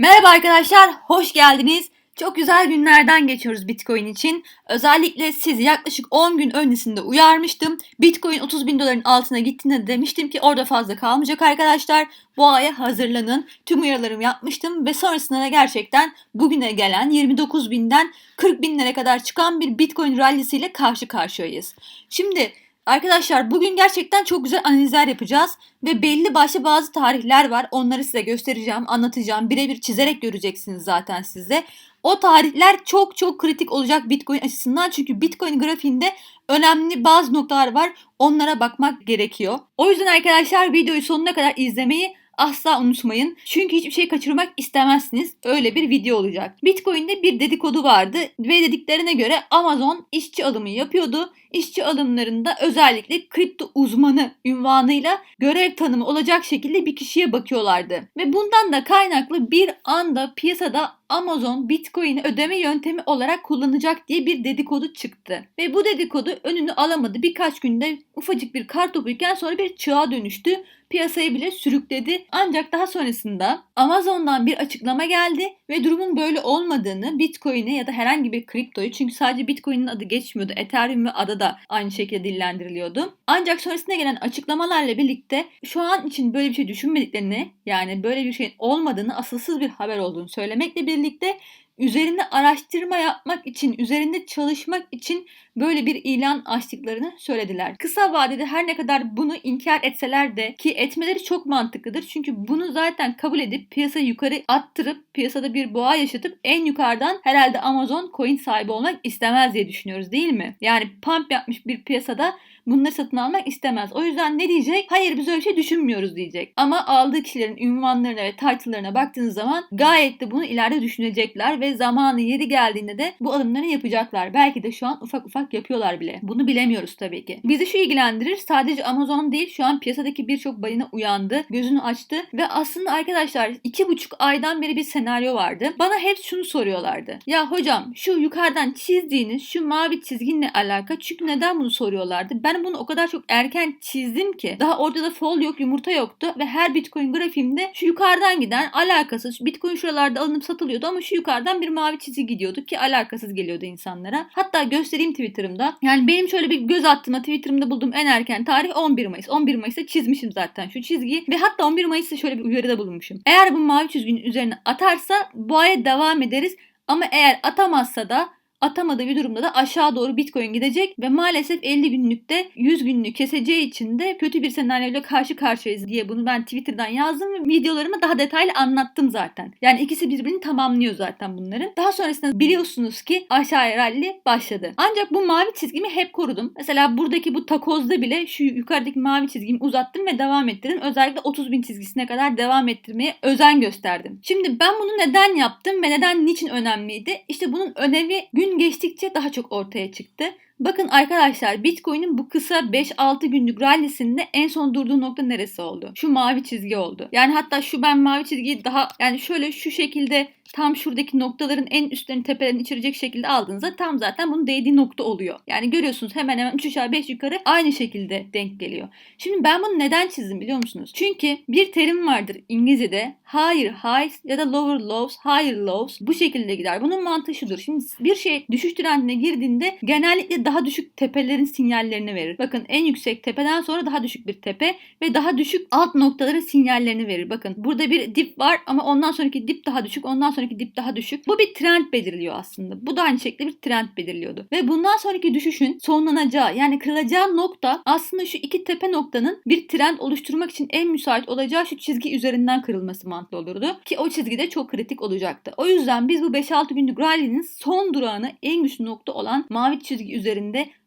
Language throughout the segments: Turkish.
Merhaba arkadaşlar, hoş geldiniz. Çok güzel günlerden geçiyoruz Bitcoin için. Özellikle sizi yaklaşık 10 gün öncesinde uyarmıştım. Bitcoin 30 bin doların altına gittiğinde demiştim ki orada fazla kalmayacak arkadaşlar. Bu aya hazırlanın. Tüm uyarılarımı yapmıştım ve sonrasında da gerçekten bugüne gelen 29 binden 40 binlere kadar çıkan bir Bitcoin rallisiyle karşı karşıyayız. Şimdi Arkadaşlar bugün gerçekten çok güzel analizler yapacağız ve belli başlı bazı tarihler var. Onları size göstereceğim, anlatacağım. Birebir çizerek göreceksiniz zaten size. O tarihler çok çok kritik olacak Bitcoin açısından. Çünkü Bitcoin grafiğinde önemli bazı noktalar var. Onlara bakmak gerekiyor. O yüzden arkadaşlar videoyu sonuna kadar izlemeyi asla unutmayın. Çünkü hiçbir şey kaçırmak istemezsiniz. Öyle bir video olacak. Bitcoin'de bir dedikodu vardı ve dediklerine göre Amazon işçi alımı yapıyordu. İşçi alımlarında özellikle kripto uzmanı ünvanıyla görev tanımı olacak şekilde bir kişiye bakıyorlardı. Ve bundan da kaynaklı bir anda piyasada Amazon Bitcoin'i ödeme yöntemi olarak kullanacak diye bir dedikodu çıktı. Ve bu dedikodu önünü alamadı. Birkaç günde ufacık bir kar topuyken sonra bir çığa dönüştü piyasayı bile sürükledi. Ancak daha sonrasında Amazon'dan bir açıklama geldi ve durumun böyle olmadığını Bitcoin'e ya da herhangi bir kriptoyu çünkü sadece Bitcoin'in adı geçmiyordu. Ethereum ve ADA da aynı şekilde dillendiriliyordu. Ancak sonrasında gelen açıklamalarla birlikte şu an için böyle bir şey düşünmediklerini yani böyle bir şeyin olmadığını asılsız bir haber olduğunu söylemekle birlikte üzerinde araştırma yapmak için, üzerinde çalışmak için böyle bir ilan açtıklarını söylediler. Kısa vadede her ne kadar bunu inkar etseler de ki etmeleri çok mantıklıdır. Çünkü bunu zaten kabul edip piyasayı yukarı attırıp piyasada bir boğa yaşatıp en yukarıdan herhalde Amazon coin sahibi olmak istemez diye düşünüyoruz değil mi? Yani pump yapmış bir piyasada bunları satın almak istemez. O yüzden ne diyecek? Hayır biz öyle şey düşünmüyoruz diyecek. Ama aldığı kişilerin ünvanlarına ve title'larına baktığınız zaman gayet de bunu ileride düşünecekler ve zamanı yeri geldiğinde de bu alımları yapacaklar. Belki de şu an ufak ufak yapıyorlar bile. Bunu bilemiyoruz tabii ki. Bizi şu ilgilendirir. Sadece Amazon değil şu an piyasadaki birçok balina uyandı. Gözünü açtı ve aslında arkadaşlar iki buçuk aydan beri bir senaryo vardı. Bana hep şunu soruyorlardı. Ya hocam şu yukarıdan çizdiğiniz şu mavi çizginle alaka çünkü neden bunu soruyorlardı? Ben bunu o kadar çok erken çizdim ki daha orada da fol yok yumurta yoktu ve her bitcoin grafiğimde şu yukarıdan giden alakasız bitcoin şuralarda alınıp satılıyordu ama şu yukarıdan bir mavi çizgi gidiyordu ki alakasız geliyordu insanlara. Hatta göstereyim Twitter'ımda. Yani benim şöyle bir göz attığımda Twitter'ımda bulduğum en erken tarih 11 Mayıs. 11 Mayıs'ta çizmişim zaten şu çizgiyi ve hatta 11 Mayıs'ta şöyle bir uyarıda bulunmuşum. Eğer bu mavi çizginin üzerine atarsa bu aya devam ederiz ama eğer atamazsa da atamadığı bir durumda da aşağı doğru Bitcoin gidecek ve maalesef 50 günlükte 100 günlük keseceği için de kötü bir senaryoyla karşı karşıyayız diye bunu ben Twitter'dan yazdım ve videolarımı daha detaylı anlattım zaten. Yani ikisi birbirini tamamlıyor zaten bunların. Daha sonrasında biliyorsunuz ki aşağıya rally başladı. Ancak bu mavi çizgimi hep korudum. Mesela buradaki bu takozda bile şu yukarıdaki mavi çizgimi uzattım ve devam ettirdim. Özellikle 30 bin çizgisine kadar devam ettirmeye özen gösterdim. Şimdi ben bunu neden yaptım ve neden niçin önemliydi? İşte bunun önemi gün gün geçtikçe daha çok ortaya çıktı. Bakın arkadaşlar Bitcoin'in bu kısa 5-6 günlük rallisinde en son durduğu nokta neresi oldu? Şu mavi çizgi oldu. Yani hatta şu ben mavi çizgiyi daha yani şöyle şu şekilde tam şuradaki noktaların en üstlerini tepelerini içerecek şekilde aldığınızda tam zaten bunun değdiği nokta oluyor. Yani görüyorsunuz hemen hemen 3 aşağı 5 yukarı aynı şekilde denk geliyor. Şimdi ben bunu neden çizdim biliyor musunuz? Çünkü bir terim vardır İngilizce'de higher highs ya da lower lows, higher lows bu şekilde gider. Bunun mantığı şudur. Şimdi bir şey düşüş trendine girdiğinde genellikle daha düşük tepelerin sinyallerini verir. Bakın en yüksek tepeden sonra daha düşük bir tepe ve daha düşük alt noktaların sinyallerini verir. Bakın burada bir dip var ama ondan sonraki dip daha düşük. Ondan sonraki dip daha düşük. Bu bir trend belirliyor aslında. Bu da aynı şekilde bir trend belirliyordu. Ve bundan sonraki düşüşün sonlanacağı yani kırılacağı nokta aslında şu iki tepe noktanın bir trend oluşturmak için en müsait olacağı şu çizgi üzerinden kırılması mantıklı olurdu. Ki o çizgi de çok kritik olacaktı. O yüzden biz bu 5-6 günlük rally'nin son durağını en güçlü nokta olan mavi çizgi üzerinde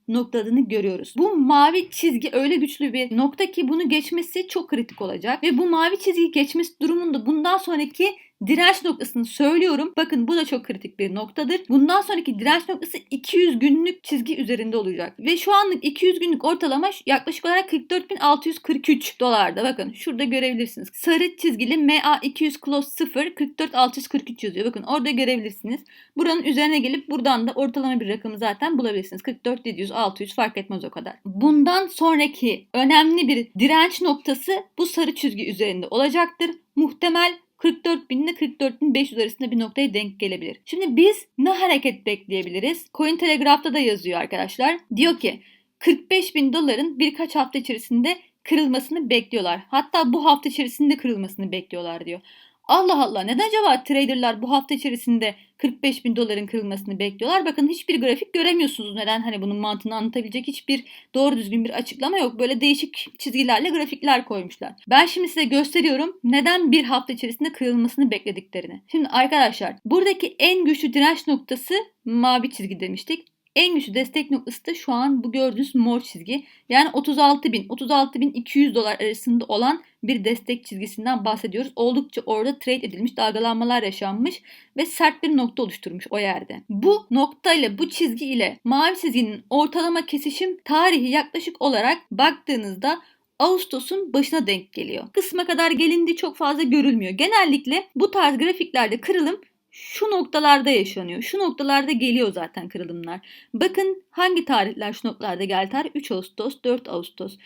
noktaladığını görüyoruz. Bu mavi çizgi öyle güçlü bir nokta ki bunu geçmesi çok kritik olacak ve bu mavi çizgiyi geçmesi durumunda bundan sonraki direnç noktasını söylüyorum. Bakın bu da çok kritik bir noktadır. Bundan sonraki direnç noktası 200 günlük çizgi üzerinde olacak. Ve şu anlık 200 günlük ortalama yaklaşık olarak 44.643 dolarda. Bakın şurada görebilirsiniz. Sarı çizgili MA 200 close 0 44.643 yazıyor. Bakın orada görebilirsiniz. Buranın üzerine gelip buradan da ortalama bir rakamı zaten bulabilirsiniz. 44.700 600 fark etmez o kadar. Bundan sonraki önemli bir direnç noktası bu sarı çizgi üzerinde olacaktır. Muhtemel 44 bin ile 44 bin 500 arasında bir noktaya denk gelebilir. Şimdi biz ne hareket bekleyebiliriz? Cointelegraph'ta da yazıyor arkadaşlar. Diyor ki 45 bin doların birkaç hafta içerisinde kırılmasını bekliyorlar. Hatta bu hafta içerisinde kırılmasını bekliyorlar diyor. Allah Allah neden acaba traderlar bu hafta içerisinde 45 bin doların kırılmasını bekliyorlar? Bakın hiçbir grafik göremiyorsunuz. Neden hani bunun mantığını anlatabilecek hiçbir doğru düzgün bir açıklama yok. Böyle değişik çizgilerle grafikler koymuşlar. Ben şimdi size gösteriyorum neden bir hafta içerisinde kırılmasını beklediklerini. Şimdi arkadaşlar buradaki en güçlü direnç noktası mavi çizgi demiştik. En güçlü destek noktası da şu an bu gördüğünüz mor çizgi. Yani 36 bin, 36 bin 200 dolar arasında olan bir destek çizgisinden bahsediyoruz. Oldukça orada trade edilmiş, dalgalanmalar yaşanmış ve sert bir nokta oluşturmuş o yerde. Bu nokta ile bu çizgi ile mavi çizginin ortalama kesişim tarihi yaklaşık olarak baktığınızda Ağustos'un başına denk geliyor. Kısma kadar gelindiği çok fazla görülmüyor. Genellikle bu tarz grafiklerde kırılım şu noktalarda yaşanıyor. Şu noktalarda geliyor zaten kırılımlar. Bakın hangi tarihler şu noktalarda geldi? Tarih 3 Ağustos, 4 Ağustos.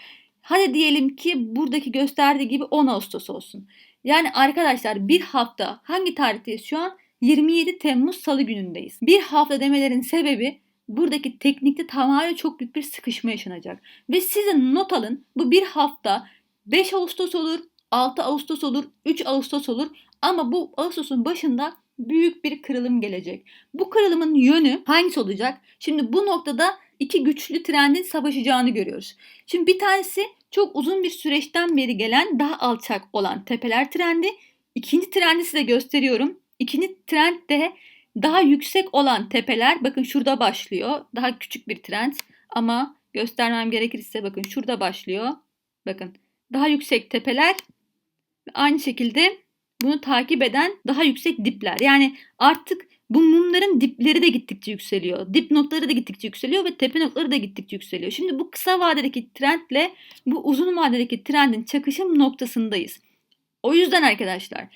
Hadi diyelim ki buradaki gösterdiği gibi 10 Ağustos olsun. Yani arkadaşlar bir hafta hangi tarihteyiz şu an? 27 Temmuz Salı günündeyiz. Bir hafta demelerin sebebi buradaki teknikte tamamen çok büyük bir sıkışma yaşanacak. Ve sizin not alın bu bir hafta 5 Ağustos olur, 6 Ağustos olur, 3 Ağustos olur ama bu Ağustos'un başında büyük bir kırılım gelecek. Bu kırılımın yönü hangisi olacak? Şimdi bu noktada iki güçlü trendin savaşacağını görüyoruz. Şimdi bir tanesi çok uzun bir süreçten beri gelen daha alçak olan tepeler trendi. İkinci trendi size gösteriyorum. İkinci trend de daha yüksek olan tepeler bakın şurada başlıyor. Daha küçük bir trend ama göstermem gerekirse bakın şurada başlıyor. Bakın daha yüksek tepeler aynı şekilde bunu takip eden daha yüksek dipler. Yani artık bu mumların dipleri de gittikçe yükseliyor. Dip noktaları da gittikçe yükseliyor ve tepe noktaları da gittikçe yükseliyor. Şimdi bu kısa vadedeki trendle bu uzun vadedeki trendin çakışım noktasındayız. O yüzden arkadaşlar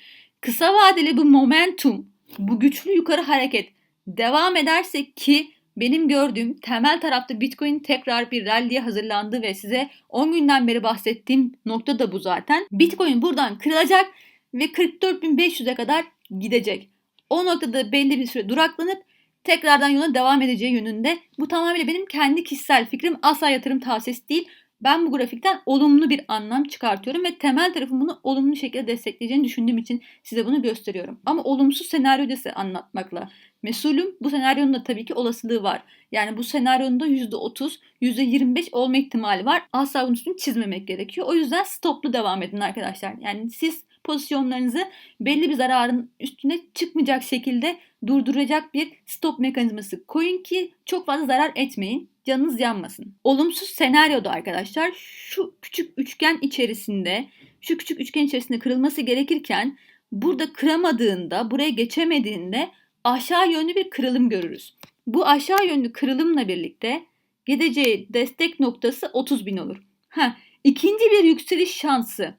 kısa vadeli bu momentum, bu güçlü yukarı hareket devam ederse ki benim gördüğüm temel tarafta Bitcoin tekrar bir rally'ye hazırlandı ve size 10 günden beri bahsettiğim nokta da bu zaten. Bitcoin buradan kırılacak ve 44.500'e kadar gidecek. O noktada belli bir süre duraklanıp tekrardan yola devam edeceği yönünde. Bu tamamıyla benim kendi kişisel fikrim asla yatırım tavsiyesi değil. Ben bu grafikten olumlu bir anlam çıkartıyorum ve temel tarafın bunu olumlu şekilde destekleyeceğini düşündüğüm için size bunu gösteriyorum. Ama olumsuz senaryoyu da size anlatmakla mesulüm. Bu senaryonun da tabii ki olasılığı var. Yani bu senaryonun da %30, %25 olma ihtimali var. Asla bunun üstünü çizmemek gerekiyor. O yüzden stoplu devam edin arkadaşlar. Yani siz pozisyonlarınızı belli bir zararın üstüne çıkmayacak şekilde durduracak bir stop mekanizması koyun ki çok fazla zarar etmeyin. Canınız yanmasın. Olumsuz senaryoda arkadaşlar şu küçük üçgen içerisinde şu küçük üçgen içerisinde kırılması gerekirken burada kıramadığında, buraya geçemediğinde aşağı yönlü bir kırılım görürüz. Bu aşağı yönlü kırılımla birlikte gideceği destek noktası 30 bin olur. Ha, ikinci bir yükseliş şansı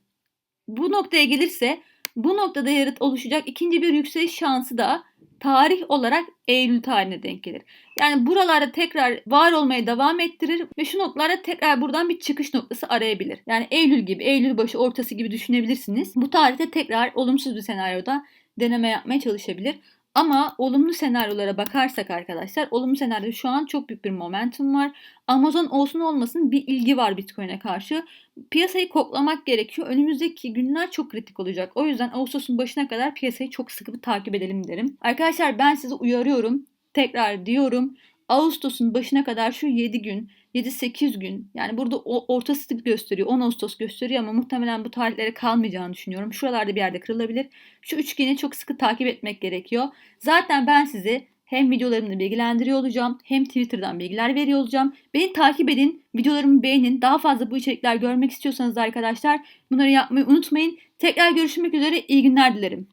bu noktaya gelirse bu noktada yarat oluşacak ikinci bir yükseliş şansı da tarih olarak Eylül tarihine denk gelir. Yani buralarda tekrar var olmaya devam ettirir ve şu noktalarda tekrar buradan bir çıkış noktası arayabilir. Yani Eylül gibi, Eylül başı ortası gibi düşünebilirsiniz. Bu tarihte tekrar olumsuz bir senaryoda deneme yapmaya çalışabilir. Ama olumlu senaryolara bakarsak arkadaşlar, olumlu senaryoda şu an çok büyük bir momentum var. Amazon olsun olmasın bir ilgi var Bitcoin'e karşı. Piyasayı koklamak gerekiyor. Önümüzdeki günler çok kritik olacak. O yüzden Ağustos'un başına kadar piyasayı çok sıkı bir takip edelim derim. Arkadaşlar ben sizi uyarıyorum. Tekrar diyorum. Ağustos'un başına kadar şu 7 gün, 7-8 gün yani burada o ortası gösteriyor. 10 Ağustos gösteriyor ama muhtemelen bu tarihlere kalmayacağını düşünüyorum. Şuralarda bir yerde kırılabilir. Şu üçgeni çok sıkı takip etmek gerekiyor. Zaten ben sizi hem videolarımda bilgilendiriyor olacağım hem Twitter'dan bilgiler veriyor olacağım. Beni takip edin, videolarımı beğenin. Daha fazla bu içerikler görmek istiyorsanız arkadaşlar bunları yapmayı unutmayın. Tekrar görüşmek üzere iyi günler dilerim.